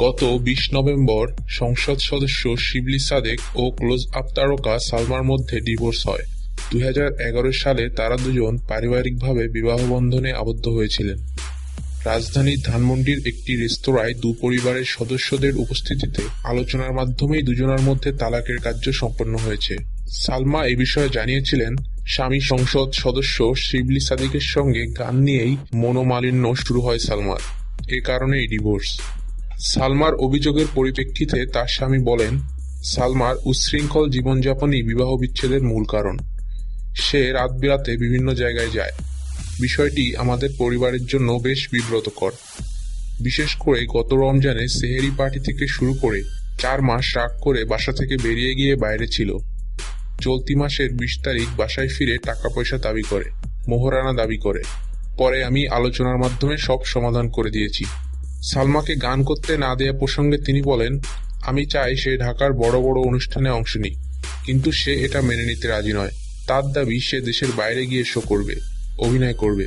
গত বিশ নভেম্বর সংসদ সদস্য শিবলি সাদেক ও ক্লোজ আপ তারকা সালমার মধ্যে ডিভোর্স হয়। দুই হাজার এগারো সালে তারা দুজন পারিবারিকভাবে বিবাহ বন্ধনে আবদ্ধ হয়েছিলেন। রাজধানীর ধানমন্ডির একটি রেস্তোরাঁয় দু পরিবারের সদস্যদের উপস্থিতিতে আলোচনার মাধ্যমেই দুজনের মধ্যে তালাকের কার্য সম্পন্ন হয়েছে। সালমা এ বিষয়ে জানিয়েছিলেন, স্বামী সংসদ সদস্য শিবলি সাদিকের সঙ্গে গান নিয়েই মনোমালিন্য শুরু হয় সালমার। এ কারণেই ডিভোর্স। সালমার অভিযোগের পরিপ্রেক্ষিতে তার স্বামী বলেন, সালমার উচ্ছৃঙ্খল জীবনযাপনই বিবাহ বিচ্ছেদের মূল কারণ। সে রাত বিরাতে বিভিন্ন জায়গায় যায়। বিষয়টি আমাদের পরিবারের জন্য বেশ বিব্রতকর। বিশেষ করে গত রমজানে সেহেরি পার্টি থেকে শুরু করে চার মাস রাগ করে বাসা থেকে বেরিয়ে গিয়ে বাইরে ছিল। চলতি মাসের বিশ তারিখ বাসায় ফিরে টাকা পয়সা দাবি করে, মোহরানা দাবি করে। পরে আমি আলোচনার মাধ্যমে সব সমাধান করে দিয়েছি। সালমাকে গান করতে না দেয়া প্রসঙ্গে তিনি বলেন, আমি চাই সে ঢাকার বড় বড় অনুষ্ঠানে অংশ নিক। কিন্তু সে এটা মেনে নিতে রাজি নয়। তার দাবি, সে দেশের বাইরে গিয়ে শো করবে, অভিনয় করবে।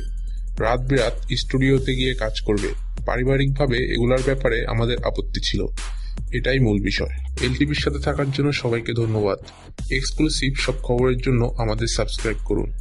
রাত বিরাত স্টুডিওতে গিয়ে কাজ করবে। পারিবারিকভাবে এগুলার ব্যাপারে আমাদের আপত্তি ছিল। এটাই মূল বিষয়। এলটিভির সাথে থাকার জন্য সবাইকে ধন্যবাদ। এক্সক্লুসিভ সব খবরের জন্য আমাদের সাবস্ক্রাইব করুন।